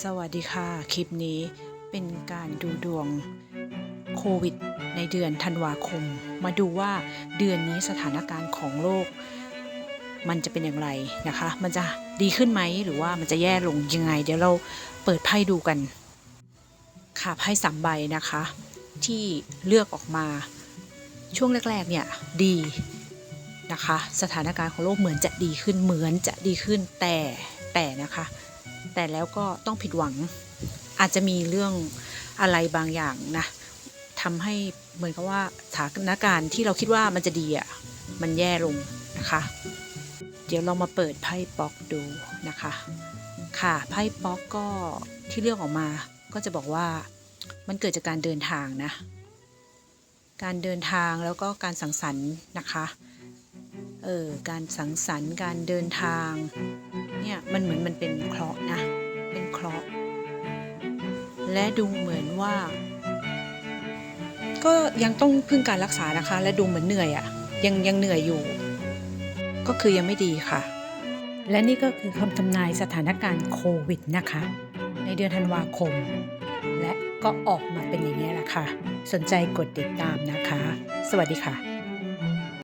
สวัสดีค่ะ คลิปนี้เป็นการดูดวงโควิด ในเดือนธันวาคม มาดูว่าเดือนนี้สถานการณ์ของโลก มันจะเป็นอย่างไรนะคะ มันจะดีขึ้นไหมหรือว่ามันจะแย่ลงยังไง เดี๋ยวเราเปิดไพ่ดูกัน ค่ะไพ่สามใบนะคะ ที่เลือกออกมาช่วงแรก ๆ เนี่ยดีนะคะ สถานการณ์ของโลกเหมือนจะดีขึ้นเหมือนจะดีขึ้นแต่แต่นะคะ แต่แล้วก็ต้องผิดหวัง อาจจะมีเรื่องอะไรบางอย่างนะทำให้เหมือนกับว่าสถานการณ์ที่เราคิดว่ามันจะดีอะมันแย่ลงนะคะ เดี๋ยวเรามาเปิดไพ่ป๊อกดูนะคะ ค่ะไพ่ป๊อกก็ที่เลือกออกมาก็จะบอกว่ามันเกิดจากการเดินทางนะ การเดินทางแล้วก็การสังสรรค์นะคะ เออการสังสรรค์การเดินทางเนี่ยมันเหมือนมันเป็นะนะ เป็นเคราะห์และดูเหมือนว่า ก็ยังต้องพึ่งการรักษานะคะ และดูเหมือนเหนื่อยอะ่ะ ยังยังเหนื่อยอยู่ ก็คือยังไม่ดีค่ะ และนี่ก็คือคำทำนายสถานการณ์โควิดนะคะ ในเดือนธันวาคม และก็ออกมาเป็นอย่างนี้แหละค่ะ สนใจกดติดตามนะคะ สวัสดีค่ะ